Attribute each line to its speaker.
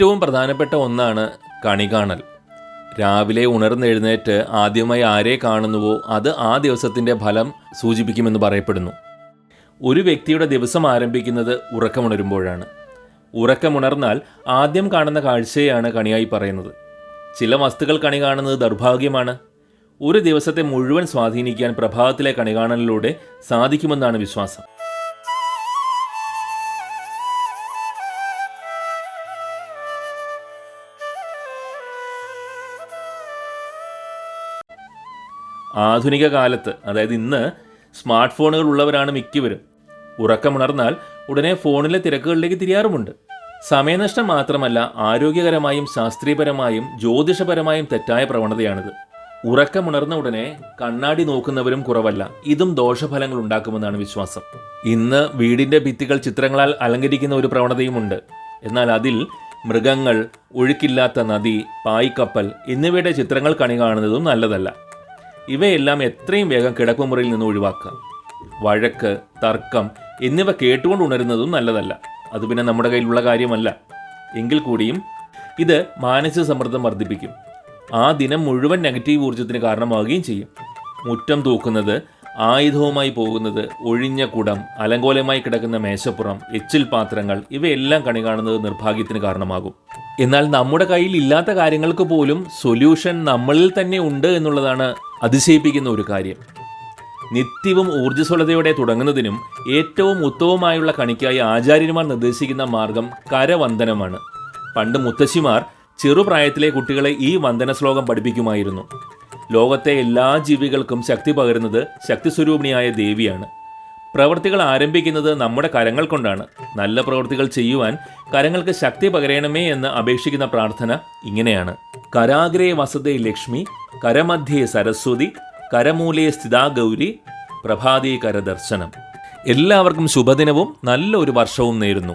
Speaker 1: ഏറ്റവും പ്രധാനപ്പെട്ട ഒന്നാണ് കണി കാണൽ രാവിലെ ഉണർന്നെഴുന്നേറ്റ് ആദ്യമായി ആരെ കാണുന്നുവോ അത് ആ ദിവസത്തിന്റെ ഫലം സൂചിപ്പിക്കുമെന്ന് പറയപ്പെടുന്നു. ഒരു വ്യക്തിയുടെ ദിവസം ആരംഭിക്കുന്നത് ഉറക്കമുണരുമ്പോഴാണ്. ഉറക്കമുണർന്നാൽ ആദ്യം കാണുന്ന കാഴ്ചയാണ് കണിയായി പറയുന്നത്. ചില വസ്തുക്കൾ കണി കാണുന്നത് ദൗർഭാഗ്യമാണ്. ഒരു ദിവസത്തെ മുഴുവൻ സ്വാധീനിക്കാൻ പ്രഭാതത്തിലെ കണി കാണലിലൂടെ സാധിക്കുമെന്നാണ് വിശ്വാസം. ആധുനിക കാലത്ത് അതായത് ഇന്ന് സ്മാർട്ട് ഫോണുകൾ ഉള്ളവരാണ് മിക്കവരും. ഉറക്കമുണർന്നാൽ ഉടനെ ഫോണിലെ തിരക്കുകളിലേക്ക് തിരിയാറുമുണ്ട്. സമയനഷ്ടം മാത്രമല്ല ആരോഗ്യകരമായും ശാസ്ത്രീയപരമായും ജ്യോതിഷപരമായും തെറ്റായ പ്രവണതയാണിത്. ഉറക്കമുണർന്ന ഉടനെ കണ്ണാടി നോക്കുന്നവരും കുറവല്ല ഇതും ദോഷഫലങ്ങൾ ഉണ്ടാക്കുമെന്നാണ് വിശ്വാസം. ഇന്ന് വീടിന്റെ ഭിത്തികൾ ചിത്രങ്ങളാൽ അലങ്കരിക്കുന്ന ഒരു പ്രവണതയുമുണ്ട്. എന്നാൽ അതിൽ മൃഗങ്ങൾ ഒഴുക്കില്ലാത്ത നദി പായ്ക്കപ്പൽ എന്നിവയുടെ ചിത്രങ്ങൾ കണി കാണുന്നതും നല്ലതല്ല. ഇവയെല്ലാം എത്രയും വേഗം കിടപ്പുമുറിയിൽ നിന്ന് ഒഴിവാക്കുക വഴക്ക് തർക്കം എന്നിവ കേട്ടുകൊണ്ട് ഉണരുന്നതും നല്ലതല്ല. അത് പിന്നെ നമ്മുടെ കയ്യിലുള്ള കാര്യമല്ല. എങ്കിൽ കൂടിയും ഇത് മാനസിക സമ്മർദ്ദം വർദ്ധിപ്പിക്കും. ആ ദിനം മുഴുവൻ നെഗറ്റീവ് ഊർജത്തിന് കാരണമാവുകയും ചെയ്യും. മുറ്റം തൂക്കുന്നത് ആയുധവുമായി പോകുന്നത് ഒഴിഞ്ഞ കുടം അലങ്കോലമായി കിടക്കുന്ന മേശപ്പുറം എച്ചിൽ പാത്രങ്ങൾ ഇവയെല്ലാം കണി കാണുന്നത് നിർഭാഗ്യത്തിന് കാരണമാകും. എന്നാൽ നമ്മുടെ കയ്യിൽ ഇല്ലാത്ത കാര്യങ്ങൾക്ക് പോലും സൊല്യൂഷൻ നമ്മളിൽ തന്നെ ഉണ്ട് എന്നുള്ളതാണ് അതിശയിപ്പിക്കുന്ന ഒരു കാര്യം. നിത്യവും ഊർജസ്വലതയോടെ തുടങ്ങുന്നതിനും ഏറ്റവും ഉത്തമമായുള്ള കണിക്കായി ആചാര്യന്മാർ നിർദ്ദേശിക്കുന്ന മാർഗം കരവന്ദനമാണ്. പണ്ട് മുത്തശ്ശിമാർ ചെറുപ്രായത്തിലെ കുട്ടികളെ ഈ വന്ദന ശ്ലോകം പഠിപ്പിക്കുമായിരുന്നു. ലോകത്തെ എല്ലാ ജീവികൾക്കും ശക്തി പകരുന്നത് ശക്തിസ്വരൂപിണിയായ ദേവിയാണ്. പ്രവൃത്തികൾ ആരംഭിക്കുന്നത് നമ്മുടെ കരങ്ങൾ കൊണ്ടാണ്. നല്ല പ്രവൃത്തികൾ ചെയ്യുവാൻ കരങ്ങൾക്ക് ശക്തി പകരണമേ എന്ന് അപേക്ഷിക്കുന്ന പ്രാർത്ഥന ഇങ്ങനെയാണ്. കരാഗ്രേ വസതേ ലക്ഷ്മി കരമധ്യേ സരസ്വതി കരമൂലേ സ്ഥിതാ ഗൗരി പ്രഭാതീ കരദർശനം. എല്ലാവർക്കും ശുഭദിനവും നല്ലൊരു വർഷവും നേരുന്നു.